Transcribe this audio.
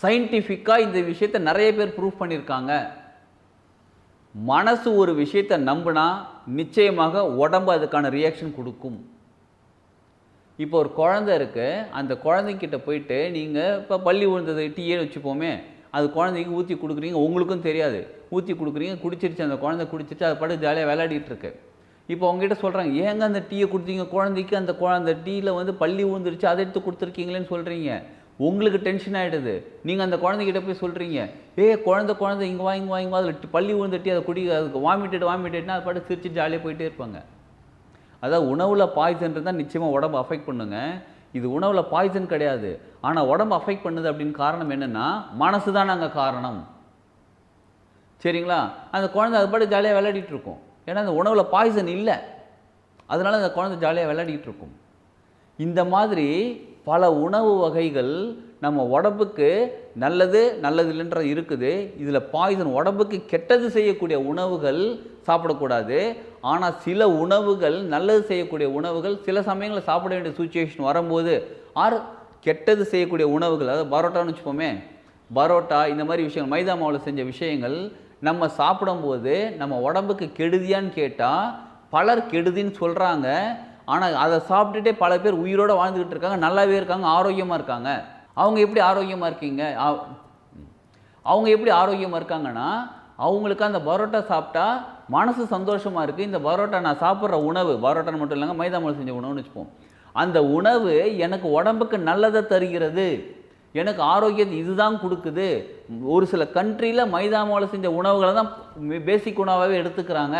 சயின்டிஃபிக்காக இந்த விஷயத்தை நிறைய பேர் ப்ரூவ் பண்ணியிருக்காங்க. மனசு ஒரு விஷயத்தை நம்பினா நிச்சயமாக உடம்பு அதுக்கான ரியாக்ஷன் கொடுக்கும். இப்போ ஒரு குழந்தை இருக்கு. அந்த குழந்தைகிட்ட போயிட்டு நீங்கள் இப்போ பள்ளி விழுந்தது டீயே வச்சுப்போமே அது குழந்தைக்கு ஊற்றி கொடுக்குறீங்க உங்களுக்கும் தெரியாது. ஊற்றி கொடுக்குறீங்க குடிச்சிருச்சு அந்த குழந்தை குடிச்சிட்டு அது பாட்டு ஜாலியாக விளையாடிட்டு இருக்கு. இப்போ உங்ககிட்ட சொல்கிறாங்க ஏங்க அந்த டீயை கொடுத்தீங்க? குழந்தைக்கு அந்த குழந்தை டீயில் வந்து பள்ளி விழுந்துருச்சு அதை எடுத்து கொடுத்துருக்கீங்களேன்னு சொல்கிறீங்க உங்களுக்கு டென்ஷன் ஆகிடுது நீங்கள் அந்த குழந்தைகிட்ட போய் சொல்கிறீங்க ஏ குழந்த குழந்தை இங்கே வா இங்கே வா இங்கே அதில் பள்ளி விழுந்துட்டி அதை குடி அதுக்கு வாமிட்டட் வாமிட்டட்னா அது பாட்டு சிரிச்சு ஜாலியாக போயிட்டே இருப்பாங்க. அதாவது உணவில் பாய்சன் இருந்தால் நிச்சயமாக உடம்பு அஃபெக்ட் பண்ணுங்க. இது உணவில் பாய்சன் கிடையாது. ஆனால் உடம்பு அஃபெக்ட் பண்ணுது அப்படின்னு காரணம் என்னென்னா மனசு தான் அங்கே காரணம். சரிங்களா? அந்த குழந்தை அது பாட்டு ஜாலியாக விளையாடிட்டு இருக்கும். ஏன்னா அந்த உணவில் பாய்சன் இல்லை. அதனால அந்த குழந்தை ஜாலியாக விளையாடிட்டு இருக்கும். இந்த மாதிரி பல உணவு வகைகள் நம்ம உடம்புக்கு நல்லது நல்லது இல்லைன்ற இருக்குது. இதில் பாய்சன் உடம்புக்கு கெட்டது செய்யக்கூடிய உணவுகள் சாப்பிடக்கூடாது. ஆனால் சில உணவுகள் நல்லது செய்யக்கூடிய உணவுகள் சில சமயங்களில் சாப்பிட வேண்டிய சுச்சுவேஷன் வரும்போது ஆர் கெட்டது செய்யக்கூடிய உணவுகள் அதாவது பரோட்டான்னு வச்சுப்போமே பரோட்டா இந்த மாதிரி விஷயங்கள் மைதா மாவில் செஞ்ச விஷயங்கள் நம்ம சாப்பிடும்போது நம்ம உடம்புக்கு கெடுதியான்னு கேட்டால் பலர் கெடுதின்னு சொல்கிறாங்க ஆனால் அதை சாப்பிட்டுட்டே பல பேர் உயிரோட வாழ்ந்துக்கிட்டு இருக்காங்க நல்லாவே இருக்காங்க ஆரோக்கியமாக இருக்காங்க. அவங்க எப்படி ஆரோக்கியமாக இருக்கீங்க? அவங்க எப்படி ஆரோக்கியமாக இருக்காங்கன்னா அவங்களுக்கு அந்த பரோட்டா சாப்பிட்டா மனசு சந்தோஷமாக இருக்குது இந்த பரோட்டா நான் சாப்பிட்ற உணவு பரோட்டான்னு மட்டும் இல்லைங்க மைதா மாவு செஞ்ச உணவுன்னு வச்சுப்போம். அந்த உணவு எனக்கு உடம்புக்கு நல்லதை தருகிறது. எனக்கு ஆரோக்கியத்தை இதுதான் கொடுக்குது. ஒரு சில கண்ட்ரியில் மைதா மாவில் செஞ்ச உணவுகளை தான் பேசிக் உணவாகவே எடுத்துக்கிறாங்க.